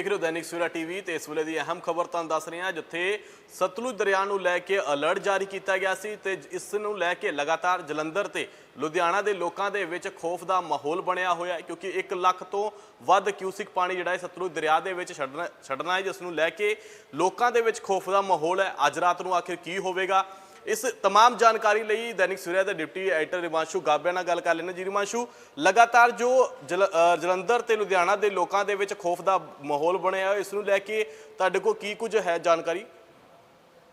ਵੇਖ ਰਹੇ ਹੋ ਦੈਨਿਕ ਸਵੇਰਾ ਟੀਵੀ ਤੇ ਇਸ ਵੇਲੇ ਦੀ ਅਹਿਮ ਖਬਰ ਤੁਹਾਨੂੰ ਦੱਸ ਰਹੇ ਹਾਂ, ਜਿੱਥੇ ਸਤਲੁਜ ਦਰਿਆ ਨੂੰ ਲੈ ਕੇ ਅਲਰਟ ਜਾਰੀ ਕੀਤਾ ਗਿਆ ਸੀ ਤੇ ਇਸ ਨੂੰ ਲੈ ਕੇ ਲਗਾਤਾਰ ਜਲੰਧਰ ਤੇ ਲੁਧਿਆਣਾ ਦੇ ਲੋਕਾਂ ਦੇ ਵਿੱਚ ਖੌਫ ਦਾ ਮਾਹੌਲ ਬਣਿਆ ਹੋਇਆ ਹੈ, ਕਿਉਂਕਿ 1 ਲੱਖ ਤੋਂ ਵੱਧ ਕਿਊਸਿਕ ਪਾਣੀ ਜਿਹੜਾ ਹੈ ਸਤਲੁਜ ਦਰਿਆ ਦੇ ਵਿੱਚ ਛੱਡਣਾ ਛੱਡਣਾ ਹੈ, ਜਿਸ ਨੂੰ ਲੈ ਕੇ ਲੋਕਾਂ ਦੇ ਵਿੱਚ ਖੌਫ ਦਾ ਮਾਹੌਲ ਹੈ। ਅੱਜ ਰਾਤ ਨੂੰ ਆਖਿਰ ਕੀ ਹੋਵੇਗਾ? ਇਸ तमाम ਜਾਣਕਾਰੀ ਲਈ ਦੈਨਿਕ ਸਵੇਰਾ ਦੇ ਡਿਪਟੀ ਐਡੀਟਰ ਰਿਮਾਂਸ਼ੂ ਗਾਬਿਆ ਨਾਲ ਗੱਲ ਕਰ ਲੈਣਾ ਜੀ ਰਿਮਾਂਸ਼ੂ ਲਗਾਤਾਰ ਜੋ ਜਲ- ਅ, ਜਲੰਧਰ ਤੇ ਲੁਧਿਆਣਾ ਦੇ ਲੋਕਾਂ ਦੇ ਵਿੱਚ ਖੌਫ ਦਾ ਮਾਹੌਲ ਬਣਿਆ ਹੋਇਆ ਇਸ ਨੂੰ ਲੈ ਕੇ ਤੁਹਾਡੇ ਕੋਲ ਕੀ ਕੁਝ ਹੈ ਜਾਣਕਾਰੀ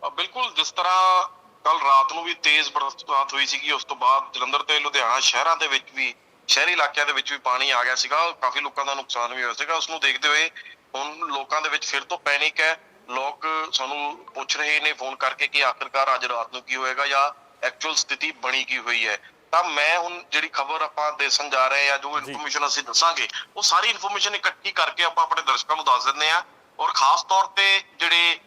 ਅ, ਬਿਲਕੁਲ ਜਿਸ ਤਰ੍ਹਾਂ ਕੱਲ ਰਾਤ ਨੂੰ ਵੀ ਤੇਜ਼ ਬਰਸਾਤ ਹੋਈ ਸੀਗੀ ਉਸ ਤੋਂ ਬਾਅਦ ਜਲੰਧਰ ਤੇ ਲੁਧਿਆਣਾ ਸ਼ਹਿਰਾਂ ਦੇ ਵਿੱਚ ਵੀ ਸ਼ਹਿਰੀ ਇਲਾਕਿਆਂ ਦੇ ਵਿੱਚ ਵੀ ਪਾਣੀ ਆ ਗਿਆ ਸੀਗਾ ਕਾਫੀ ਲੋਕਾਂ ਦਾ ਨੁਕਸਾਨ ਵੀ ਹੋਇਆ ਸੀਗਾ ਉਸ ਨੂੰ ਦੇਖਦੇ ਹੋਏ ਹੁਣ ਲੋਕਾਂ ਦੇ ਵਿੱਚ ਫਿਰ ਤੋਂ ਪੈਨਿਕ ਹੈ ਲੋਕ ਸਾਨੂੰ ਪੁੱਛ ਰਹੇ ਨੇ ਫੋਨ ਕਰਕੇ ਕਿ ਆਖਿਰਕਾਰ ਅੱਜ ਰਾਤ ਨੂੰ ਕੀ ਹੋਏਗਾ ਜਾਂ ਐਕਚੁਅਲ ਸਥਿਤੀ ਬਣੀ ਕੀ ਹੋਈ ਹੈ। ਤਾਂ ਮੈਂ ਹੁਣ ਜਿਹੜੀ ਖਬਰ ਆਪਾਂ ਦੇਸਣ ਜਾ ਰਹੇ ਆ ਜੋ ਇਨਫੋਰਮੇਸ਼ਨ ਅਸੀਂ ਦੱਸਾਂਗੇ ਉਹ ਸਾਰੀ ਇਨਫੋਰਮੇਸ਼ਨ ਇਕੱਠੀ ਕਰਕੇ ਆਪਾਂ ਆਪਣੇ ਦਰਸ਼ਕਾਂ ਨੂੰ ਦੱਸ ਦਿੰਦੇ ਆ ਔਰ ਖਾਸ ਤੌਰ ਤੇ ਜਿਹੜੇ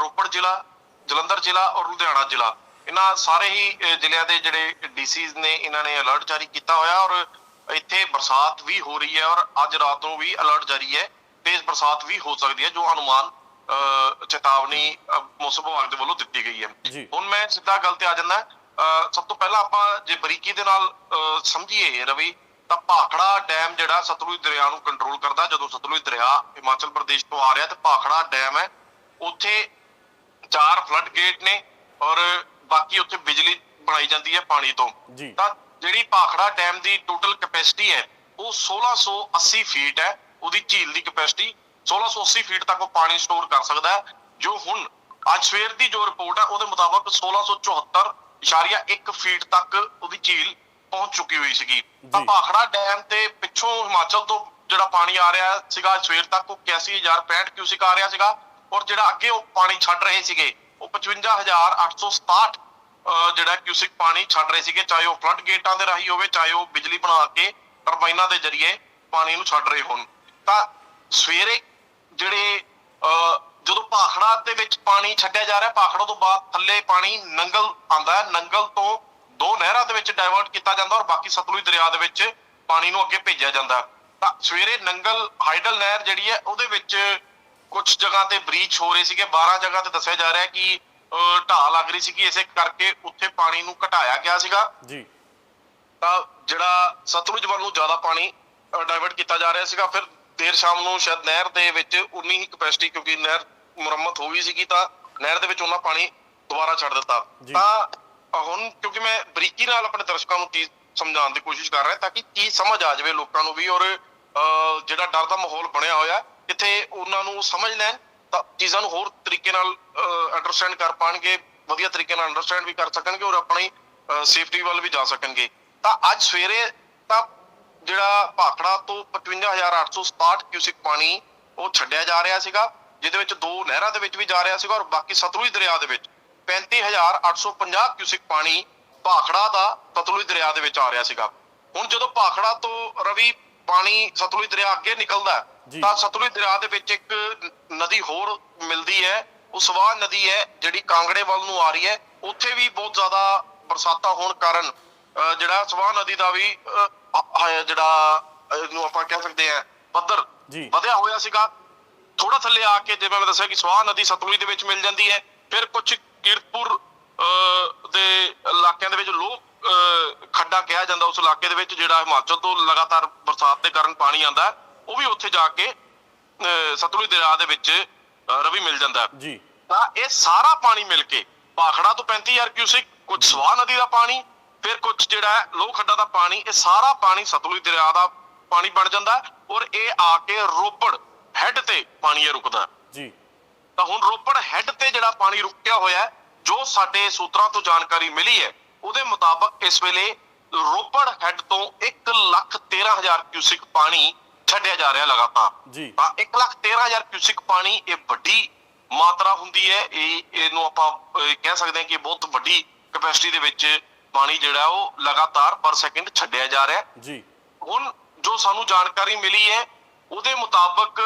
ਰੋਪੜ ਜ਼ਿਲ੍ਹਾ ਜਲੰਧਰ ਜ਼ਿਲ੍ਹਾ ਔਰ ਲੁਧਿਆਣਾ ਜ਼ਿਲ੍ਹਾ ਇਹਨਾਂ ਸਾਰੇ ਹੀ ਜ਼ਿਲ੍ਹਿਆਂ ਦੇ ਜਿਹੜੇ ਡੀਸੀਜ਼ ਨੇ ਇਹਨਾਂ ਨੇ ਅਲਰਟ ਜਾਰੀ ਕੀਤਾ ਹੋਇਆ ਔਰ ਇੱਥੇ ਬਰਸਾਤ ਵੀ ਹੋ ਰਹੀ ਹੈ ਔਰ ਅੱਜ ਰਾਤ ਨੂੰ ਵੀ ਅਲਰਟ ਜਾਰੀ ਹੈ। ਤੇਜ਼ ਬਰਸਾਤ ਵੀ ਹੋ ਸਕਦੀ ਹੈ ਜੋ ਅਨੁਮਾਨ ਚੇਤਾਵਨੀ ਮੌਸਮ ਵਿਭਾਗ ਦੇ ਵੱਲੋਂ ਦਿੱਤੀ ਗਈ। ਹੈ ਹੁਣ ਮੈਂ ਸਿੱਧਾ ਗੱਲ ਤੇ ਆ ਜਾਂਦਾ ਸਭ ਤੋਂ ਪਹਿਲਾਂ ਆਪਾਂ ਜੇ ਬਰੀਕੀ ਦੇ ਨਾਲ ਸਮਝੀਏ ਰਵੀ ਤਾਂ ਭਾਖੜਾ ਡੈਮ ਜਿਹੜਾ ਸਤਲੁਜ ਦਰਿਆ ਨੂੰ ਕੰਟਰੋਲ ਕਰਦਾ ਜਦੋਂ ਸਤਲੁਜ ਦਰਿਆ ਹਿਮਾਚਲ ਪ੍ਰਦੇਸ਼ ਤੋਂ ਆ ਰਿਹਾ ਤੇ ਭਾਖੜਾ ਡੈਮ ਹੈ ਉੱਥੇ ਚਾਰ ਫਲੱਡ ਗੇਟ ਨੇ ਔਰ ਬਾਕੀ ਉੱਥੇ ਬਿਜਲੀ ਬਣਾਈ ਜਾਂਦੀ ਹੈ ਪਾਣੀ ਤੋਂ। ਤਾਂ ਜਿਹੜੀ ਭਾਖੜਾ ਡੈਮ ਦੀ ਟੋਟਲ ਕੈਪੈਸਿਟੀ ਹੈ ਉਹ 1680 ਫੀਟ ਹੈ ਉਹਦੀ ਝੀਲ ਦੀ ਕੈਪੈਸਿਟੀ 1680 ਫੀਟ ਤੱਕ ਉਹ ਪਾਣੀ ਸਟੋਰ ਕਰ ਸਕਦਾ ਹੈ ਜੋ ਹੁਣ ਅੱਜ ਸਵੇਰ ਦੀ ਜੋ ਰਿਪੋਰਟ ਹੈ ਉਹਦੇ ਮੁਤਾਬਕ 1674.1 ਫੀਟ ਤੱਕ ਉਹਦੀ ਝੀਲ ਪਹੁੰਚ ਚੁੱਕੀ ਹੋਈ ਸੀਗੀ ਤਾਂ। ਭਾਖੜਾ ਡੈਮ ਤੇ ਪਿੱਛੋਂ ਹਿਮਾਚਲ ਤੋਂ ਜਿਹੜਾ ਪਾਣੀ ਆ ਰਿਹਾ ਸੀਗਾ ਸਵੇਰ ਤੱਕ ਉਹ 81065 ਕਿਊਸਿਕ ਆ ਰਿਹਾ ਸੀਗਾ ਔਰ ਜਿਹੜਾ ਅੱਗੇ ਉਹ ਪਾਣੀ ਛੱਡ ਰਹੇ ਸੀਗੇ ਉਹ 55867 ਅਹ ਜਿਹੜਾ ਕਿਊਸਿਕ ਪਾਣੀ ਛੱਡ ਰਹੇ ਸੀਗੇ ਚਾਹੇ ਉਹ ਫਲੱਡ ਗੇਟਾਂ ਦੇ ਰਾਹੀਂ ਹੋਵੇ ਚਾਹੇ ਉਹ ਬਿਜਲੀ ਬਣਾ ਕੇ ਟਰਬਾਈਨਾਂ ਦੇ ਜ਼ਰੀਏ ਪਾਣੀ ਨੂੰ ਛੱਡ ਰਹੇ ਹੋਣ ਤਾਂ ਸਵੇਰੇ ਜਿਹੜੇ ਜਦੋਂ ਭਾਖੜਾ ਦੇ ਵਿੱਚ ਪਾਣੀ ਛੱਡਿਆ ਜਾ ਰਿਹਾ ਭਾਖੜਾ ਤੋਂ ਬਾਅਦ ਥੱਲੇ ਪਾਣੀ ਨੰਗਲ ਆਂਦਾ ਹੈ। ਨੰਗਲ ਤੋਂ ਦੋ ਨਹਿਰਾਂ ਦੇ ਵਿੱਚ ਡਾਇਵਰਟ ਕੀਤਾ ਜਾਂਦਾ ਔਰ ਬਾਕੀ ਸਤਲੁਜ ਦਰਿਆ ਦੇ ਵਿੱਚ ਪਾਣੀ ਨੂੰ ਅੱਗੇ ਭੇਜਿਆ ਜਾਂਦਾ। ਤਾਂ ਸਵੇਰੇ ਨੰਗਲ ਹਾਈਡਲ ਨਹਿਰ ਜਿਹੜੀ ਹੈ ਉਹਦੇ ਵਿੱਚ ਕੁਝ ਜਗ੍ਹਾ ਤੇ ਬ੍ਰੀਚ ਹੋ ਰਹੇ ਸੀਗੇ। 12 ਜਗ੍ਹਾ ਤੇ ਦੱਸਿਆ ਜਾ ਰਿਹਾ ਕਿ ਢਾਹ ਲੱਗ ਰਹੀ ਸੀਗੀ। ਇਸੇ ਕਰਕੇ ਉੱਥੇ ਪਾਣੀ ਨੂੰ ਘਟਾਇਆ ਗਿਆ ਸੀਗਾ। ਜੀ। ਤਾਂ ਜਿਹੜਾ ਸਤਲੁਜ ਵੱਲ ਨੂੰ ਜ਼ਿਆਦਾ ਪਾਣੀ ਡਾਇਵਰਟ ਕੀਤਾ ਜਾ ਰਿਹਾ ਸੀਗਾ। ਫਿਰ ਦੇਰ ਸ਼ਾਮ ਨੂੰ ਸ਼ਾਇਦ ਨਹਿਰ ਦੇ ਵਿੱਚ ਉਨੀ ਹੀ ਕਪੈਸਿਟੀ ਕਿਉਂਕਿ ਨਹਿਰ ਮੁਰੰਮਤ ਹੋ ਗਈ ਸੀਗੀ ਤਾਂ ਨਹਿਰ ਦੇ ਵਿੱਚ ਉਹਨਾਂ ਪਾਣੀ ਦੁਬਾਰਾ ਛੱਡ ਦਿੱਤਾ। ਤਾਂ ਹੁਣ ਕਿਉਂਕਿ ਮੈਂ ਬਰੀਕੀ ਨਾਲ ਆਪਣੇ ਦਰਸ਼ਕਾਂ ਨੂੰ ਚੀਜ਼ ਸਮਝਾਉਣ ਦੀ ਕੋਸ਼ਿਸ਼ ਕਰ ਰਿਹਾ ਤਾਂ ਕਿ ਚੀਜ਼ ਸਮਝ ਆ ਜਾਵੇ ਲੋਕਾਂ ਨੂੰ ਵੀ ਔਰ ਜਿਹੜਾ ਡਰ ਦਾ ਮਾਹੌਲ ਬਣਿਆ ਹੋਇਆ ਕਿਤੇ ਉਹਨਾਂ ਨੂੰ ਸਮਝ ਲੈਣ ਤਾਂ ਚੀਜ਼ਾਂ ਨੂੰ ਹੋਰ ਤਰੀਕੇ ਨਾਲ ਅੰਡਰਸਟੈਂਡ ਕਰ ਪਾਣਗੇ ਵਧੀਆ ਤਰੀਕੇ ਨਾਲ ਅੰਡਰਸਟੈਂਡ ਵੀ ਕਰ ਸਕਣਗੇ ਔਰ ਆਪਣੀ ਸੇਫਟੀ ਵੱਲ ਵੀ ਜਾ ਸਕਣਗੇ ਤਾਂ ਅੱਜ ਸਵੇਰੇ ਤਾਂ ਜਿਹੜਾ ਭਾਖੜਾ ਤੋਂ 55867 ਕਿਊਸਿਕ ਪਾਣੀ ਉਹ ਛੱਡਿਆ ਜਾ ਰਿਹਾ ਸੀਗਾ ਜਿਹਦੇ ਵਿੱਚ ਦੋ ਨਹਿਰਾਂ ਦੇ ਵਿੱਚ ਵੀ ਜਾ ਰਿਹਾ ਸੀਗਾ ਔਰ ਬਾਕੀ ਸਤਲੁਜ ਦਰਿਆ ਦੇ ਵਿੱਚ 35850 ਕਿਊਸਿਕ ਪਾਣੀ ਭਾਖੜਾ ਦਾ ਸਤਲੁਜ ਦਰਿਆ ਦੇ ਵਿੱਚ ਆ ਰਿਹਾ ਸੀਗਾ ਹੁਣ ਜਦੋਂ ਭਾਖੜਾ ਤੋਂ ਰਵੀ ਪਾਣੀ ਸਤਲੁਜ ਦਰਿਆ ਅੱਗੇ ਨਿਕਲਦਾ। ਤਾਂ ਸਤਲੁਜ ਦਰਿਆ ਦੇ ਵਿੱਚ ਇੱਕ ਨਦੀ ਹੋਰ ਮਿਲਦੀ ਹੈ ਉਹ ਸਵਾਹ ਨਦੀ ਹੈ ਜਿਹੜੀ ਕਾਂਗੜੇ ਵੱਲ ਨੂੰ ਆ ਰਹੀ ਹੈ ਉੱਥੇ ਵੀ ਬਹੁਤ ਜ਼ਿਆਦਾ ਬਰਸਾਤਾਂ ਹੋਣ ਕਾਰਨ ਜਿਹੜਾ ਸਵਾਹ ਨਦੀ ਦਾ ਵੀ ਅਹ, ਜਿਹੜਾ ਇਹਨੂੰ ਆਪਾਂ ਕਹਿ ਸਕਦੇ ਹਾਂ ਪੱਧਰ ਜੀ। ਵਧਿਆ ਹੋਇਆ ਸੀਗਾ ਥੋੜਾ ਥੱਲੇ ਆ ਕੇ ਜਿਵੇਂ ਮੈਂ ਦੱਸਿਆ ਕਿ ਸਵਾਹ ਨਦੀ ਸਤਲੁਜ ਦੇ ਵਿੱਚ ਮਿਲ ਜਾਂਦੀ ਹੈ ਫਿਰ ਕੁਝ ਕੀਰਤਪੁਰ ਅਹ, ਦੇ ਇਲਾਕਿਆਂ ਦੇ ਵਿੱਚ ਲੋਕ ਖੱਡਾ ਕਿਹਾ ਜਾਂਦਾ ਉਸ ਇਲਾਕੇ ਦੇ ਵਿੱਚ ਜਿਹੜਾ ਹਿਮਾਚਲ ਤੋਂ ਲਗਾਤਾਰ ਬਰਸਾਤ ਦੇ ਕਾਰਨ ਪਾਣੀ ਆਂਦਾ ਹੈ, ਉਹ ਵੀ ਉੱਥੇ ਜਾ ਕੇ ਅਹ, ਸਤਲੁਜ ਦਰਿਆ ਦੇ ਵਿੱਚ ਅਹ, ਰਵੀ ਮਿਲ ਜਾਂਦਾ ਹੈ। ਜੀ ਤਾਂ ਇਹ ਸਾਰਾ ਪਾਣੀ ਮਿਲ ਕੇ ਭਾਖੜਾ ਤੋਂ 35000 ਕਿਊਸਿਕ ਕੁਝ ਸਵਾਹ ਨਦੀ ਦਾ ਪਾਣੀ ਫਿਰ ਕੁਝ ਜਿਹੜਾ ਲੋਹ ਖੱਡਾ ਦਾ ਪਾਣੀ ਇਹ ਸਾਰਾ ਪਾਣੀ ਸਤਲੁਜ ਦਰਿਆ ਦਾ ਪਾਣੀ ਬਣ ਜਾਂਦਾ ਔਰ ਇਹ ਆ ਕੇ ਰੋਪੜ ਹੈੱਡ ਤੇ ਪਾਣੀ ਇਹ ਰੁਕਦਾ। ਜੀ। ਤਾਂ ਹੁਣ ਰੋਪੜ ਹੈੱਡ ਤੇ ਜਿਹੜਾ ਪਾਣੀ ਰੁਕਿਆ ਹੋਇਆ ਜੋ ਸਾਡੇ ਸੂਤਰਾਂ ਤੋਂ ਜਾਣਕਾਰੀ ਮਿਲੀ ਹੈ ਉਹਦੇ ਮੁਤਾਬਕ ਇਸ ਵੇਲੇ ਰੋਪੜ ਹੈੱਡ ਤੋਂ 113000 ਕਿਊਸਿਕ ਪਾਣੀ ਛੱਡਿਆ ਜਾ ਰਿਹਾ ਲਗਾਤਾਰ। ਜੀ। ਤਾਂ 113000 ਕਿਊਸਿਕ ਪਾਣੀ ਇਹ ਵੱਡੀ ਮਾਤਰਾ ਹੁੰਦੀ ਹੈ ਇਹ ਇਹਨੂੰ ਆਪਾਂ ਕਹਿ ਸਕਦੇ ਹਾਂ ਕਿ ਬਹੁਤ ਵੱਡੀ ਕੈਪੈਸਿਟੀ ਦੇ ਵਿੱਚ ਪਾਣੀ ਜਿਹੜਾ ਉਹ ਲਗਾਤਾਰ ਪਰ ਸੈਕਿੰਡ ਛੱਡਿਆ ਜਾ ਰਿਹਾ ਜੀ। ਹੁਣ ਜੋ ਸਾਨੂੰ ਜਾਣਕਾਰੀ ਮਿਲੀ ਹੈ ਉਹਦੇ ਮੁਤਾਬਕ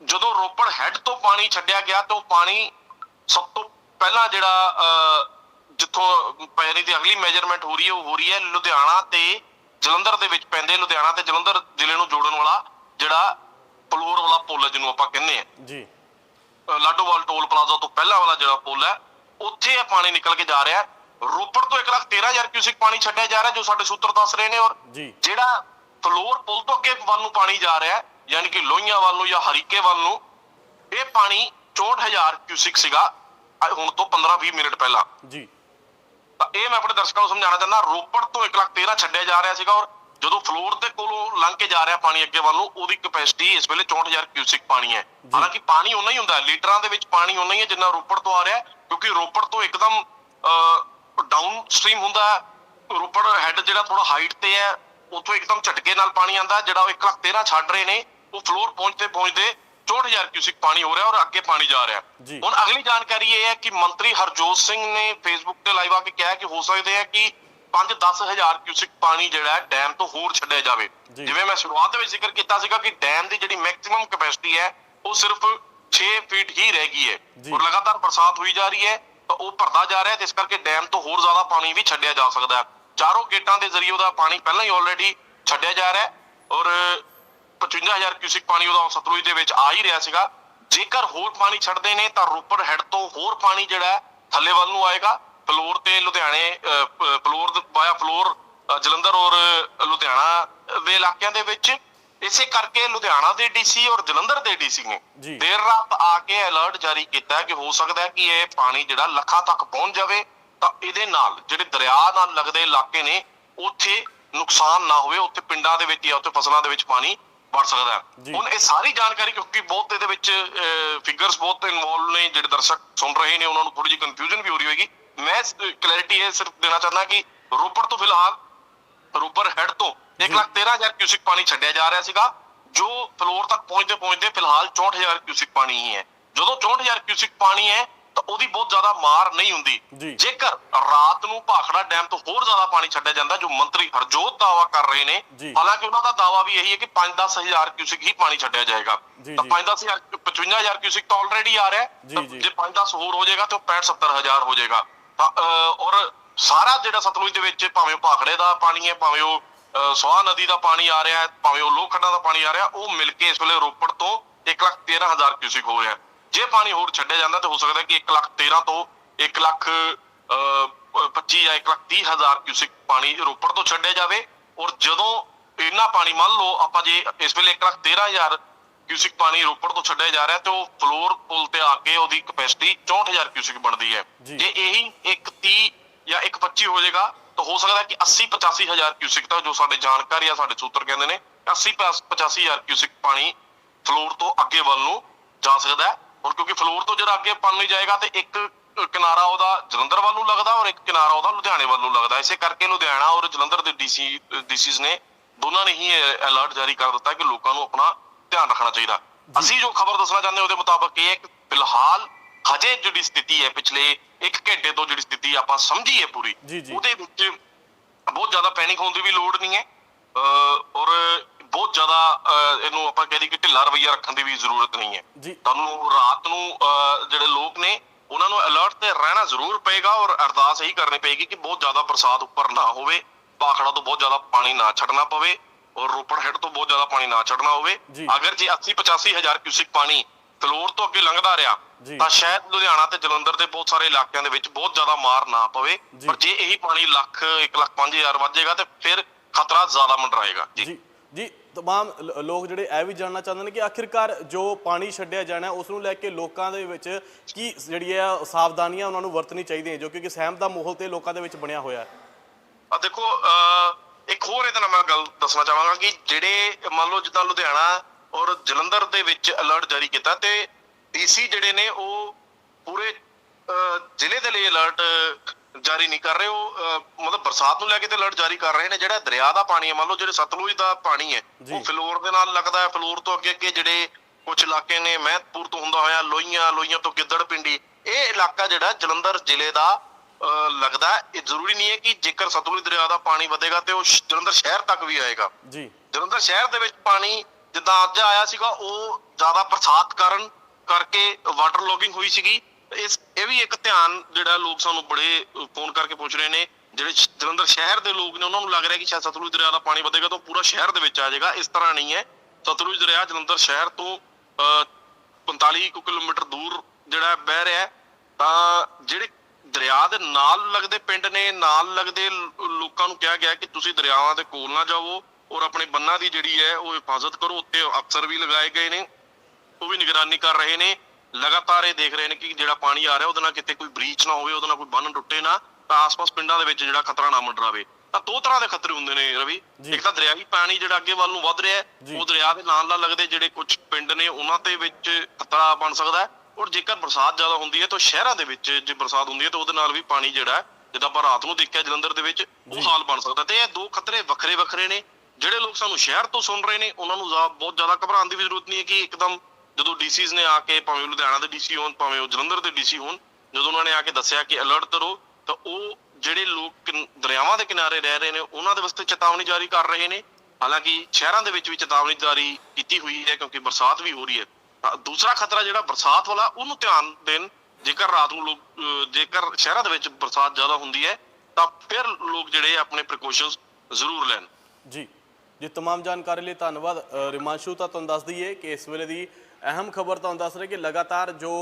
ਜਦੋਂ ਰੋਪੜ ਹੈੱਡ ਤੋਂ ਪਾਣੀ ਛੱਡਿਆ ਗਿਆ ਤਾਂ ਉਹ ਪਾਣੀ ਸਭ ਤੋਂ ਪਹਿਲਾਂ ਜਿਹੜਾ ਜਿੱਥੋਂ ਪੈਰੀ ਦੀ ਅਗਲੀ ਮੈਜਰਮੈਂਟ ਹੋ ਰਹੀ ਹੈ ਉਹ ਹੋ ਰਹੀ ਹੈ ਲੁਧਿਆਣਾ ਤੇ ਜਲੰਧਰ ਦੇ ਵਿੱਚ ਪੈਂਦੇ ਲੁਧਿਆਣਾ ਤੇ ਜਲੰਧਰ ਜ਼ਿਲ੍ਹੇ ਨੂੰ ਜੋੜਨ ਵਾਲਾ ਜਿਹੜਾ ਫਲੋਰ ਵਾਲਾ ਪੁੱਲ ਜਿਹਨੂੰ ਆਪਾਂ ਕਹਿੰਦੇ ਆ ਜੀ। ਲਾਡੋਵਾਲ ਟੋਲ ਪਲਾਜ਼ਾ ਤੋਂ ਪਹਿਲਾਂ ਵਾਲਾ ਜਿਹੜਾ ਪੁੱਲ ਹੈ ਉੱਥੇ ਇਹ ਪਾਣੀ ਨਿਕਲ ਕੇ ਜਾ ਰਿਹਾ ਹੈ। ਰੋਪੜ ਤੋਂ 113000 ਕਿਊਸਿਕ ਪਾਣੀ ਛੱਡਿਆ ਜਾ ਰਿਹਾ ਜੋ ਸਾਡੇ ਸੂਤਰ ਦੱਸ ਰਹੇ ਨੇ ਔਰ ਜਿਹੜਾ ਫਲੋਰ ਪੁਲ ਤੋਂ ਅੱਗੇ ਵੱਲ ਨੂੰ ਪਾਣੀ ਜਾ ਰਿਹਾ ਹੈ ਯਾਨੀ ਕਿ ਲੋਹੀਆਂ ਵੱਲ ਨੂੰ ਜਾਂ ਹਰੀਕੇ ਵੱਲ ਨੂੰ ਇਹ ਪਾਣੀ 64000 ਕਿਊਸਿਕ ਸੀਗਾ ਹੁਣ ਤੋਂ 15-20 ਮਿੰਟ ਪਹਿਲਾਂ। ਜੀ। ਤਾਂ ਇਹ ਮੈਂ ਆਪਣੇ ਦਰਸ਼ਕਾਂ ਨੂੰ ਸਮਝਾਉਣਾ ਚਾਹੁੰਦਾ ਰੋਪੜ ਤੋਂ 1 ਲੱਖ 13 ਛੱਡਿਆ ਜਾ ਰਿਹਾ ਸੀਗਾ ਔਰ ਜਦੋਂ ਫਲੋਰ ਦੇ ਕੋਲੋਂ ਲੰਘ ਕੇ ਜਾ ਰਿਹਾ ਪਾਣੀ ਅੱਗੇ ਵੱਲ ਨੂੰ ਉਹਦੀ ਕਪੈਸਿਟੀ ਇਸ ਵੇਲੇ 64000 ਕਿਊਸਿਕ ਪਾਣੀ ਹੈ। ਹਾਲਾਂਕਿ ਪਾਣੀ ਉਨਾ ਹੀ ਹੁੰਦਾ ਹੈ ਲੀਟਰਾਂ ਦੇ ਵਿੱਚ ਪਾਣੀ ਉਨਾ ਹੀ ਹੈ ਜਿੰਨਾ ਰੋਪੜ ਤੋਂ ਆ ਰਿਹਾ ਕਿਉਂਕਿ ਰੋਪੜ ਤੋਂ ਇੱਕਦਮ ਡਾਊਨ ਸਟ੍ਰੀਮ ਹੁੰਦਾ ਰੋਪੜ ਹੈੱਡ ਜਿਹੜਾ ਥੋੜਾ ਹਾਈਟ ਤੇ ਹੈ ਉੱਥੋਂ ਇੱਕਦਮ ਝਟਕੇ ਨਾਲ ਪਾਣੀ ਆਂਦਾ ਜਿਹੜਾ ਉਹ 1 ਲੱਖ 13 ਛੱਡ ਰਹੇ ਨੇ ਉਹ ਫਲੋਰ ਪਹੁੰਚਦੇ ਪਹੁੰਚਦੇ 64000 ਕਿਊਸਿਕ ਪਾਣੀ ਹੋ ਰਿਹਾ ਔਰ ਅੱਗੇ ਪਾਣੀ ਜਾ ਰਿਹਾ। ਹੁਣ ਅਗਲੀ ਜਾਣਕਾਰੀ ਇਹ ਹੈ ਕਿ ਮੰਤਰੀ ਹਰਜੋਤ ਸਿੰਘ ਨੇ ਫੇਸਬੁੱਕ ਤੇ ਲਾਈਵ ਆ ਕੇ ਕਿਹਾ ਕਿ ਹੋ ਸਕਦੇ ਹੈ ਕਿ 5-10 ਹਜ਼ਾਰ ਕਿਊਸਿਕ ਪਾਣੀ ਜਿਹੜਾ ਡੈਮ ਤੋਂ ਹੋਰ ਛੱਡਿਆ ਜਾਵੇ। ਜਿਵੇਂ ਮੈਂ ਸ਼ੁਰੂਆਤ ਦੇ ਵਿੱਚ ਜ਼ਿਕਰ ਕੀਤਾ ਸੀਗਾ ਕਿ ਡੈਮ ਦੀ ਜਿਹੜੀ ਮੈਕਸਿਮਮ ਕਪੈਸਿਟੀ ਹੈ ਉਹ ਸਿਰਫ 6 ਫੀਟ ਹੀ ਰਹਿ ਗਈ ਹੈ। ਔਰ ਲਗਾਤਾਰ ਬਰਸਾਤ ਹੋਈ ਜਾ ਰਹੀ ਹੈ ਤਾਂ ਉਹ ਭਰਦਾ ਜਾ ਰਿਹਾ ਤੇ ਇਸ ਕਰਕੇ ਡੈਮ ਤੋਂ ਹੋਰ ਜ਼ਿਆਦਾ ਪਾਣੀ ਵੀ ਛੱਡਿਆ ਜਾ ਸਕਦਾ ਹੈ। ਚਾਰੋਂ ਗੇਟਾਂ ਦੇ ਜ਼ਰੀਏ ਉਹਦਾ ਪਾਣੀ ਪਹਿਲਾਂ ਹੀ ਆਲਰੇਡੀ ਛੱਡਿਆ ਜਾ ਰਿਹਾ ਹੈ ਔਰ 55000 ਕਿਊਸਿਕ ਪਾਣੀ ਉਹਦਾ ਸਤਲੁਜ ਦੇ ਵਿੱਚ ਆ ਹੀ ਰਿਹਾ ਸੀਗਾ। ਜੇਕਰ ਹੋਰ ਪਾਣੀ ਛੱਡਦੇ ਨੇ ਤਾਂ ਰੋਪੜ ਹੈੱਡ ਤੋਂ ਹੋਰ ਪਾਣੀ ਜਿਹੜਾ ਥੱਲੇ ਵੱਲ ਨੂੰ ਆਏਗਾ। ਫਲੋਰ ਤੇ ਲੁਧਿਆਣੇ ਅਹ, ਫਲੋਰ ਵਾਇਆ ਫਲੋਰ ਜਲੰਧਰ ਔਰ ਲੁਧਿਆਣਾ ਦੇ ਇਲਾਕਿਆਂ ਦੇ ਵਿੱਚ। ਇਸੇ ਕਰਕੇ ਲੁਧਿਆਣਾ ਦੇ ਡੀਸੀ ਔਰ ਜਲੰਧਰ ਦੇ ਡੀਸੀ ਨੇ। ਦੇਰ ਰਾਤ ਆ ਕੇ ਅਲਰਟ ਜਾਰੀ ਕੀਤਾ ਕਿ ਹੋ ਸਕਦਾ ਹੈ ਕਿ ਇਹ ਪਾਣੀ ਜਿਹੜਾ ਲੱਖਾਂ ਤੱਕ ਪਹੁੰਚ ਜਾਵੇ ਤਾਂ ਇਹਦੇ ਨਾਲ ਜਿਹੜੇ ਦਰਿਆ ਨਾਲ ਲੱਗਦੇ ਇਲਾਕੇ ਨੇ ਉੱਥੇ ਨੁਕਸਾਨ ਨਾ ਹੋਵੇ ਉੱਥੇ ਪਿੰਡਾਂ ਦੇ ਵਿੱਚ ਜਾਂ ਉੱਥੇ ਫਸਲਾਂ ਦੇ ਵਿੱਚ ਪਾਣੀ ਵੜ ਸਕਦਾ। ਹੈ ਹੁਣ ਇਹ ਸਾਰੀ ਜਾਣਕਾਰੀ ਕਿਉਂਕਿ ਬਹੁਤ ਇਹਦੇ ਵਿੱਚ ਫਿਗਰਸ ਬਹੁਤ ਇਨਵੋਲਵ ਨੇ ਜਿਹੜੇ ਦਰਸ਼ਕ ਸੁਣ ਰਹੇ ਨੇ ਉਹਨਾਂ ਨੂੰ ਥੋੜੀ ਜਿਹੀ ਕਨਫਿਊਜ਼ਨ ਵੀ ਹੋ ਰਹੀ ਹੋਏਗੀ ਮੈਂ ਕਲੈਰਿਟੀ ਇਹ ਸਿਰਫ ਦੇਣਾ ਚਾਹੁੰਦਾ ਕਿ ਰੋਪੜ ਤੋਂ ਫਿਲਹਾਲ ਰੋਪੜ ਹੈੱਡ ਤੋਂ 1 ਲੱਖ 13000 ਕਿਊਸਿਕ ਪਾਣੀ ਛੱਡਿਆ ਜਾ ਰਿਹਾ ਸੀਗਾ ਜੋ ਫਲੋਰ ਤੱਕ ਪਹੁੰਚਦੇ ਪਹੁੰਚਦੇ ਫਿਲਹਾਲ 64000 ਕਿਊਸਿਕ ਪਾਣੀ ਹੀ ਹੈ ਜਦੋਂ 64000 ਕਿਊਸਿਕ ਪਾਣੀ ਹੈ ਤਾਂ ਉਹਦੀ ਬਹੁਤ ਜ਼ਿਆਦਾ ਮਾਰ ਨਹੀਂ ਹੁੰਦੀ। ਜੇਕਰ ਰਾਤ ਨੂੰ ਭਾਖੜਾ ਡੈਮ ਤੋਂ ਹੋਰ ਜ਼ਿਆਦਾ ਪਾਣੀ ਛੱਡਿਆ ਜਾਂਦਾ ਜੋ ਮੰਤਰੀ ਹਰਜੋਤ ਦਾਵਾ ਕਰ ਰਹੇ ਨੇ। ਹਾਲਾਂਕਿ ਉਹਨਾਂ ਦਾ ਦਾਵਾ ਵੀ ਇਹੀ ਹੈ ਕਿ 5-10000 ਕਿਊਸਿਕ ਹੀ ਪਾਣੀ ਛੱਡਿਆ ਜਾਏਗਾ ਤਾਂ ਜੀ। 5-10000 55000 ਕਿਊਸਿਕ ਤਾਂ ਆਲਰੇਡੀ ਆ ਰਿਹਾ ਜੀ, ਤਾਂ ਜੀ। ਜੇ 5-10 ਹੋਰ ਹੋ ਜਾਏਗਾ ਤਾਂ 65-70000 ਹੋ ਜਾਏਗਾ ਤਾਂ ਔਰ ਸਾਰਾ ਜਿਹੜਾ ਸਤਲੁਜ ਦੇ ਵਿੱਚ ਭਾਵੇਂ ਭਾਖੜੇ ਦਾ ਪਾਣੀ ਹੈ ਭਾਵੇਂ ਉਹ ਸਵਾਹ ਨਦੀ ਦਾ ਪਾਣੀ ਆ ਰਿਹਾ ਹੈ ਭਾਵੇਂ ਉਹ ਲੋਖੰਡਾਂ ਦਾ ਪਾਣੀ ਆ ਰਿਹਾ ਉਹ ਮਿਲ ਕੇ ਇਸ ਵੇਲੇ ਰੋਪੜ ਤੋਂ 113000 ਕਿਊਸਿਕ ਹੋ ਰਿਹਾ। ਜੇ ਪਾਣੀ ਹੋਰ ਛੱਡਿਆ ਜਾਂਦਾ ਤਾਂ ਹੋ ਸਕਦਾ ਹੈ ਕਿ 1,13 ਤੋਂ 1 ਲੱਖ ਅਹ, 25 ਜਾਂ 1,30,000 ਕਿਊਸਿਕ ਪਾਣੀ ਰੋਪੜ ਤੋਂ ਛੱਡਿਆ ਜਾਵੇ ਔਰ ਜਦੋਂ ਇੰਨਾ ਪਾਣੀ ਮੰਨ ਲਓ ਆਪਾਂ ਜੇ ਇਸ ਵੇਲੇ 1,13,000 ਕਿਊਸਿਕ ਪਾਣੀ ਰੋਪੜ ਤੋਂ ਛੱਡਿਆ ਜਾ ਰਿਹਾ ਤੇ ਉਹ ਫਲੋਰ ਪੁਲ ਤੇ ਆ ਕੇ ਉਹਦੀ ਕਪੈਸਿਟੀ 64000 ਕਿਊਸਿਕ ਬਣਦੀ ਹੈ ਜੀ। ਜੇ ਇਹੀ 130 ਜਾਂ 125 ਹੋ ਜਾਏਗਾ ਤਾਂ ਹੋ ਸਕਦਾ ਕਿ 80 85000 ਕਿਊਸਿਕ ਤੱਕ ਜੋ ਸਾਡੇ ਜਾਣਕਾਰੀ ਆ ਸਾਡੇ ਸੂਤਰ ਕਹਿੰਦੇ ਨੇ 80 85000 ਕਿਊਸਿਕ ਪਾਣੀ ਫਲੋਰ ਤੋਂ ਅੱਗੇ ਵੱਲ ਨੂੰ ਜਾ ਸਕਦਾ ਹੈ। ਹੁਣ ਕਿਉਂਕਿ ਫਲੋਰ ਤੋਂ ਜਿਹੜਾ ਅੱਗੇ ਪਾਣੀ ਜਾਏਗਾ ਤੇ ਇੱਕ ਕਿਨਾਰਾ ਉਹਦਾ ਜਲੰਧਰ ਵੱਲ ਨੂੰ ਲੱਗਦਾ ਔਰ ਇੱਕ ਕਿਨਾਰਾ ਉਹਦਾ ਲੁਧਿਆਣੇ ਵੱਲ ਨੂੰ ਲੱਗਦਾ। ਇਸੇ ਕਰਕੇ ਲੁਧਿਆਣਾ ਔਰ ਜਲੰਧਰ ਦੇ ਡੀਸੀ ਡੀਸੀਸ ਨੇ ਦੋਨਾਂ ਨੇ ਹੀ ਅਲਰਟ ਜਾਰੀ ਕਰ ਦਿੱਤਾ ਕਿ ਲੋਕਾਂ ਨੂੰ ਆਪਣਾ ਧਿਆਨ ਰੱਖਣਾ ਚਾਹੀਦਾ। ਅਸੀਂ ਜੋ ਖਬਰ ਦੱਸਣਾ ਚਾਹੁੰਦੇ ਉਹਦੇ ਮੁਤਾਬਕ ਇਹ ਹੈ ਕਿ ਫਿਲਹਾਲ ਹਜੇ ਜਿਹੜੀ ਸਥਿਤੀ ਹੈ ਪਿਛਲੇ 1 ਘੰਟੇ ਤੋਂ ਜਿਹੜੀ ਸਥਿਤੀ ਆਪਾਂ ਸਮਝੀ ਹੈ ਪੂਰੀ। ਉਹਦੇ ਵਿੱਚ ਬਹੁਤ ਜ਼ਿਆਦਾ ਪੈਨਿਕ ਹੋਣ ਦੀ ਵੀ ਲੋੜ ਨਹੀਂ ਹੈ ਔਰ ਬਹੁਤ ਜ਼ਿਆਦਾ ਇਹਨੂੰ ਆਪਾਂ ਕਹਿ ਦਈਏ ਕਿ ਢਿੱਲਾ ਰਵਈਆ ਰੱਖਣ ਦੀ ਵੀ ਜ਼ਰੂਰਤ ਨਹੀਂ ਹੈ ਤੁਹਾਨੂੰ ਰਾਤ ਨੂੰ ਜਿਹੜੇ ਲੋਕ ਨੇ ਉਹਨਾਂ ਨੂੰ ਅਲਰਟ ਤੇ ਰਹਿਣਾ ਜ਼ਰੂਰ ਪਏਗਾ ਔਰ ਅਰਦਾਸ ਇਹੀ ਕਰਨੀ ਪਏਗੀ ਕਿ ਬਹੁਤ ਜ਼ਿਆਦਾ ਬਰਸਾਤ ਉੱਪਰ ਨਾ ਹੋਵੇ ਪਾਖੜਾ ਤੋਂ ਬਹੁਤ ਜ਼ਿਆਦਾ ਪਾਣੀ ਨਾ ਛੱਡਣਾ ਪਵੇ ਔਰ ਰੋਪੜ ਹੈਡ ਤੋਂ ਬਹੁਤ ਜ਼ਿਆਦਾ ਪਾਣੀ ਨਾ ਛੱਡਣਾ ਹੋਵੇ। ਅਗਰ ਜੇ 80 85 ਹਜ਼ਾਰ ਕਿਊਸਿਕ ਪਾਣੀ ਫਲੋਰ ਤੋਂ ਅੱਗੇ ਲੰਘਦਾ ਰਿਹਾ। ਤਾਂ ਸ਼ਾਇਦ ਲੁਧਿਆਣਾ ਤੇ ਜਲੰਧਰ ਦੇ ਬਹੁਤ ਸਾਰੇ ਇਲਾਕਿਆਂ ਦੇ ਵਿੱਚ ਬਹੁਤ ਜ਼ਿਆਦਾ ਮਾਰ ਨਾ ਪਵੇ। ਪਰ ਜੇ ਇਹੀ ਪਾਣੀ ਲੱਖ 1 ਲੱਖ 5000 ਵੱਧ ਜਾਏਗਾ ਤੇ ਫਿਰ ਖਤਰਾ ਜ਼ਿਆਦਾ ਮੰਡਰਾਏਗਾ। ਜੀ। ਜੀ ਲ- ਲੋਕ ਜਿਹੜੇ ਇਹ ਵੀ ਜਾਣਨਾ ਚਾਹੁੰਦੇ ਨੇ ਕਿ ਆਖਿਰਕਾਰ ਜੋ ਪਾਣੀ ਛੱਡਿਆ ਜਾਣਾ ਉਸ ਨੂੰ ਲੈ ਕੇ ਲੋਕਾਂ ਦੇ ਵਿੱਚ ਕੀ ਜਿਹੜੀ ਹੈ ਸਾਵਧਾਨੀਆਂ ਉਹਨਾਂ ਨੂੰ ਵਰਤਣੀ ਚਾਹੀਦੀਆਂ ਜੋ ਕਿ ਸਹਿਮ ਦਾ ਮਾਹੌਲ ਤੇ ਲੋਕਾਂ ਦੇ ਵਿੱਚ ਬਣਿਆ ਹੋਇਆ ਹੈ। ਆ ਦੇਖੋ ਇੱਕ ਹੋਰ ਇਹਦੇ ਨਾਲ ਮੈਂ ਗੱਲ ਦੱਸਣਾ ਚਾਹਾਂਗਾ ਕਿ ਜਿਹੜੇ ਮੰਨ ਲਓ ਜਿੱਦਾਂ ਲੁਧਿਆਣਾ ਔਰ ਜਲੰਧਰ ਦੇ ਵਿੱਚ ਅਲਰਟ ਜਾਰੀ ਕੀਤਾ ਤੇ ਡੀਸੀ ਜਿਹੜੇ ਨੇ ਉਹ ਪੂਰੇ ਜ਼ਿਲ੍ਹੇ ਦੇ ਲਈ ਅਲਰਟ ਜਾਰੀ ਨਹੀਂ ਕਰ ਰਹੇ। ਉਹ ਮਤਲਬ ਬਰਸਾਤ ਨੂੰ ਲੈ ਕੇ ਤੇ ਅਲਰਟ ਜਾਰੀ ਕਰ ਰਹੇ ਨੇ। ਜਿਹੜਾ ਦਰਿਆ ਦਾ ਪਾਣੀ ਹੈ ਮੰਨ ਲਓ ਜਿਹੜੇ ਸਤਲੁਜ ਦਾ ਪਾਣੀ ਹੈ। ਉਹ ਫਲੋਰ ਦੇ ਨਾਲ ਲੱਗਦਾ ਹੈ। ਫਲੋਰ ਤੋਂ ਅੱਗੇ ਅੱਗੇ ਜਿਹੜੇ ਕੁਝ ਇਲਾਕੇ ਨੇ ਮਹਿਤਪੁਰ ਤੋਂ ਹੁੰਦਾ ਹੋਇਆ ਲੋਹੀਆਂ ਲੋਹੀਆਂ ਤੋਂ ਗਿੱਦੜ ਪਿੰਡੀ ਇਹ ਇਲਾਕਾ ਜਿਹੜਾ ਜਲੰਧਰ ਜ਼ਿਲ੍ਹੇ ਦਾ ਲੱਗਦਾ ਹੈ। ਇਹ ਜ਼ਰੂਰੀ ਨਹੀਂ ਹੈ ਕਿ ਜੇਕਰ ਸਤਲੁਜ ਦਰਿਆ ਦਾ ਪਾਣੀ ਵਧੇਗਾ ਤੇ ਉਹ ਜਲੰਧਰ ਸ਼ਹਿਰ ਤੱਕ ਵੀ ਆਏਗਾ। ਜੀ। ਜਲੰਧਰ ਸ਼ਹਿਰ ਦੇ ਵਿੱਚ ਪਾਣੀ ਜਿੱਦਾਂ ਅੱਜ ਆਇਆ ਸੀਗਾ ਉਹ ਜ਼ਿਆਦਾ ਬਰਸਾਤ ਕਾਰਨ ਕਰਕੇ ਵਾਟਰ ਲੋਗਿੰਗ ਹੋਈ ਸੀਗੀ। ਇਸ ਇਹ ਵੀ ਇੱਕ ਧਿਆਨ ਜਿਹੜਾ ਲੋਕ ਸਾਨੂੰ ਬੜੇ ਫੋਨ ਕਰਕੇ ਪੁੱਛ ਰਹੇ ਨੇ। ਜਿਹੜੇ ਜਲੰਧਰ ਸ਼ਹਿਰ ਦੇ ਲੋਕ ਨੇ ਉਹਨਾਂ ਨੂੰ ਲੱਗ ਰਿਹਾ ਕਿ ਸ਼ਾਇਦ ਸਤਲੁਜ ਦਰਿਆ ਦਾ ਪਾਣੀ ਵਧੇਗਾ ਤਾਂ ਪੂਰਾ ਸ਼ਹਿਰ ਦੇ ਵਿੱਚ ਆ ਜਾਏਗਾ। ਇਸ ਤਰ੍ਹਾਂ ਨਹੀਂ ਹੈ। ਸਤਲੁਜ ਦਰਿਆ ਜਲੰਧਰ ਸ਼ਹਿਰ ਤੋਂ ਅਹ, 45 ਕਿਲੋਮੀਟਰ ਦੂਰ ਜਿਹੜਾ ਬਹਿ ਰਿਹਾ ਤਾਂ ਜਿਹੜੇ ਦਰਿਆ ਦੇ ਨਾਲ ਲੱਗਦੇ ਪਿੰਡ ਨੇ ਨਾਲ ਲੱਗਦੇ ਲੋਕਾਂ ਨੂੰ ਕਿਹਾ ਗਿਆ ਕਿ ਤੁਸੀਂ ਦਰਿਆਵਾਂ ਦੇ ਕੋਲ ਨਾ ਜਾਵੋ ਔਰ ਆਪਣੇ ਬੰਨਾਂ ਦੀ ਜਿਹੜੀ ਹੈ ਉਹ ਹਿਫਾਜ਼ਤ ਕਰੋ। ਉੱਤੇ ਅਫਸਰ ਵੀ ਲਗਾਏ ਗਏ ਨੇ। ਉਹ ਵੀ ਨਿਗਰਾਨੀ ਕਰ ਰਹੇ ਨੇ ਲਗਾਤਾਰ ਇਹ ਦੇਖ ਰਹੇ ਨੇ ਕਿ ਜਿਹੜਾ ਪਾਣੀ ਆ ਰਿਹਾ ਉਹਦੇ ਨਾਲ ਕਿਤੇ ਕੋਈ ਬ੍ਰੀਚ ਨਾ ਹੋਵੇ ਉਹਦੇ ਨਾਲ ਕੋਈ ਬੰਨ ਟੁੱਟੇ ਨਾ ਤਾਂ ਆਸ-ਪਾਸ ਪਿੰਡਾਂ ਦੇ ਵਿੱਚ ਜਿਹੜਾ ਖਤਰਾ ਨਾ ਮੰਡਰਾਵੇ ਤਾਂ ਦੋ ਤਰ੍ਹਾਂ ਦੇ ਖਤਰੇ ਹੁੰਦੇ ਨੇ ਰਵੀ। ਇੱਕ ਤਾਂ ਦਰਿਆਈ ਪਾਣੀ ਜਿਹੜਾ ਅੱਗੇ ਵੱਲ ਨੂੰ ਵੱਧ ਰਿਹਾ। ਹੈ ਉਹ ਦਰਿਆ ਦੇ ਨਾਲ ਨਾਲ ਲੱਗਦੇ ਜਿਹੜੇ ਕੁਝ ਪਿੰਡ ਨੇ ਉਹਨਾਂ ਤੇ ਵਿੱਚ ਖਤਰਾ ਬਣ ਸਕਦਾ ਹੈ ਔਰ ਜੇਕਰ ਬਰਸਾਤ ਜ਼ਿਆਦਾ ਹੁੰਦੀ ਹੈ ਤਾਂ ਸ਼ਹਿਰਾਂ ਦੇ ਵਿੱਚ ਜੇ ਬਰਸਾਤ ਹੁੰਦੀ ਹੈ ਤਾਂ ਉਹਦੇ ਨਾਲ ਵੀ ਪਾਣੀ ਜਿਹੜਾ ਜਿੱਦਾਂ ਆਪਾਂ ਰਾਤ ਨੂੰ ਦੇਖਿਆ ਜਲੰਧਰ ਦੇ ਵਿੱਚ ਉਹ। ਹਾਲ ਬਣ ਸਕਦਾ ਤੇ ਇਹ ਦੋ ਖਤਰੇ ਵੱਖਰੇ ਵੱਖਰੇ ਨੇ ਜਿਹੜੇ ਲੋਕ ਸਾਨੂੰ ਸ਼ਹਿਰ ਤੋਂ ਸੁਣ ਰਹੇ ਨੇ ਉਹਨਾਂ ਨੂੰ ਬਹੁਤ ਜ਼ਿਆਦਾ ਘਬਰਾਉਣ ਦੀ ਵੀ ਜ਼ਰੂਰਤ ਨਹੀਂ ਹੈ ਕਿ ਇੱਕਦਮ ਜਦੋਂ ਡੀਸੀਜ਼ ਨੇ ਆ ਕੇ ਭਾਵੇਂ ਉਹ ਲੁਧਿਆਣਾ ਦੇ ਡੀਸੀ ਹੋਣ ਭਾਵੇਂ ਉਹ ਜਲੰਧਰ ਦੇ ਡੀਸੀ ਹੋਣ ਜਦੋਂ ਉਹਨਾਂ ਨੇ ਆ ਕੇ ਦੱਸਿਆ ਕਿ ਅਲਰਟ ਕਰੋ ਤਾਂ ਉਹ ਜਿਹੜੇ ਲੋਕ ਕਿਨ- ਦਰਿਆਵਾਂ ਦੇ ਕਿਨਾਰੇ ਰਹਿ ਰਹੇ ਨੇ ਉਹਨਾਂ ਦੇ ਵਾਸਤੇ ਚੇਤਾਵਨੀ ਜਾਰੀ ਕਰ ਰਹੇ ਨੇ ਹਾਲਾਂਕਿ ਸ਼ਹਿਰਾਂ ਦੇ ਵਿੱਚ ਵੀ ਚੇਤਾਵਨੀ ਜਾਰੀ ਕੀਤੀ ਹੋਈ ਹੈ ਕਿਉਂਕਿ ਬਰਸਾਤ ਵੀ ਹੋ ਰਹੀ ਹੈ ਤਾਂ ਦੂਸਰਾ ਖਤਰਾ ਜਿਹੜਾ ਬਰਸਾਤ ਵਾਲਾ ਉਹਨੂੰ ਧਿਆਨ ਦੇਣ ਜੇਕਰ ਰਾਤ ਨੂੰ ਲੋਕ ਅਹ ਜੇਕਰ ਸ਼ਹਿਰਾਂ ਦੇ ਵਿੱਚ ਬਰਸਾਤ ਜ਼ਿਆਦਾ ਹੁੰਦੀ ਹੈ ਤਾਂ ਫਿਰ ਲੋਕ ਜਿਹੜੇ ਆਪਣੇ ਪ੍ਰੀਕਾਸ਼ਨਸ ਜ਼ਰੂਰ ਲੈਣ ਜੀ ਜੀ तमाम ਜਾਣਕਾਰੀ ਲਈ ਧੰਨਵਾਦ ਅ, ਰਿਮਾਂਸ਼ੂ ਤਾਂ ਤੁਹਾਨੂੰ ਦੱਸ ਦਈਏ ਕਿ ਇਸ ਵੇਲੇ ਦੀ ਅਹਿਮ ਖਬਰ ਤੁਹਾਨੂੰ ਦੱਸ ਰਹੇ ਕਿ ਲਗਾਤਾਰ ਜੋ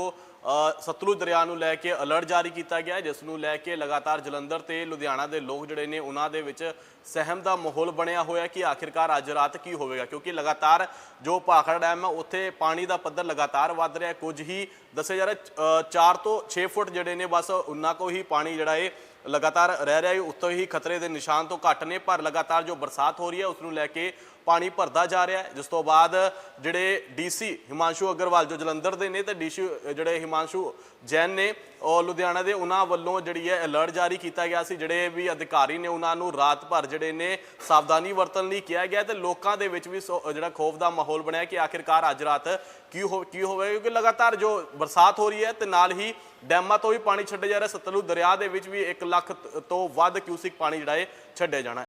ਸਤਲੁਜ ਦਰਿਆ ਨੂੰ ਲੈ ਕੇ ਅਲਰਟ ਜਾਰੀ ਕੀਤਾ ਗਿਆ ਹੈ, ਜਿਸ ਨੂੰ ਲੈ ਕੇ ਲਗਾਤਾਰ ਜਲੰਧਰ ਤੇ ਲੁਧਿਆਣਾ ਦੇ ਲੋਕ ਜਿਹੜੇ ਨੇ ਉਹਨਾਂ ਦੇ ਵਿੱਚ ਸਹਿਮ ਦਾ ਮਾਹੌਲ ਬਣਿਆ ਹੋਇਆ ਕਿ ਆਖਿਰਕਾਰ ਅੱਜ ਰਾਤ ਕੀ ਹੋਵੇਗਾ? ਕਿਉਂਕਿ ਲਗਾਤਾਰ ਜੋ ਭਾਖੜਾ ਡੈਮ ਹੈ ਉੱਥੇ ਪਾਣੀ ਦਾ ਪੱਧਰ ਲਗਾਤਾਰ ਵੱਧ ਰਿਹਾ ਕੁਝ ਹੀ ਦੱਸਿਆ ਜਾ ਰਿਹਾ 4 ਤੋਂ 6 ਫੁੱਟ ਜਿਹੜੇ ਨੇ ਬਸ ਉਹਨਾਂ ਕੋ ਹੀ ਪਾਣੀ ਜਿਹੜਾ ਹੈ ਲਗਾਤਾਰ ਰਹਿ ਰਿਹਾ ਹੈ। ਉੱਤੋਂ ਹੀ ਖਤਰੇ ਦੇ ਨਿਸ਼ਾਨ ਤੋਂ ਘੱਟ ਨੇ ਪਰ ਲਗਾਤਾਰ ਜੋ ਬਰਸਾਤ ਹੋ ਰਹੀ ਹੈ ਉਸ ਨੂੰ ਲੈ ਕੇ ਪਾਣੀ ਭਰਦਾ ਜਾ ਰਿਹਾ ਹੈ। ਜਿਸ ਤੋਂ ਬਾਅਦ ਜਿਹੜੇ ਡੀਸੀ ਹਿਮਾਂਸ਼ੂ ਅਗਰਵਾਲ ਜੋ ਜਲੰਧਰ ਦੇ ਨੇ ਤੇ ਡੀਸੀ ਜਿਹੜੇ ਹਿਮਾਂਸ਼ੂ ਜੈਨ ਨੇ ਉਹ ਲੁਧਿਆਣਾ ਦੇ, ਉਹਨਾਂ ਵੱਲੋਂ ਜਿਹੜੀ ਹੈ ਅਲਰਟ ਜਾਰੀ ਕੀਤਾ ਗਿਆ ਸੀ। ਜਿਹੜੇ ਵੀ ਅਧਿਕਾਰੀ ਨੇ ਉਹਨਾਂ ਨੂੰ ਰਾਤ ਭਰ ਜਿਹੜੇ ਨੇ ਸਾਵਧਾਨੀ ਵਰਤਣ ਲਈ ਕਿਹਾ ਗਿਆ ਤੇ ਲੋਕਾਂ ਦੇ ਵਿੱਚ ਵੀ ਸੋ- ਜਿਹੜਾ ਖੋਫ ਦਾ ਮਾਹੌਲ ਬਣਿਆ ਕਿ ਆਖਿਰਕਾਰ ਅੱਜ ਰਾਤ ਕੀ ਹੋ, ਕੀ ਹੋਵੇਗਾ? ਕਿਉਂਕਿ ਲਗਾਤਾਰ ਜੋ ਬਰਸਾਤ ਹੋ ਰਹੀ ਹੈ ਤੇ ਨਾਲ ਹੀ ਡੈਮਾਂ ਤੋਂ ਵੀ ਪਾਣੀ ਛੱਡਿਆ ਜਾ ਰਿਹਾ। ਸਤਲੁਜ ਦਰਿਆ ਦੇ ਵਿੱਚ ਵੀ 1 ਲੱਖ ਤੋਂ ਵੱਧ ਕਿਊਸਿਕ ਪਾਣੀ ਜਿਹੜਾ ਹੈ ਛੱਡਿਆ ਜਾਣਾ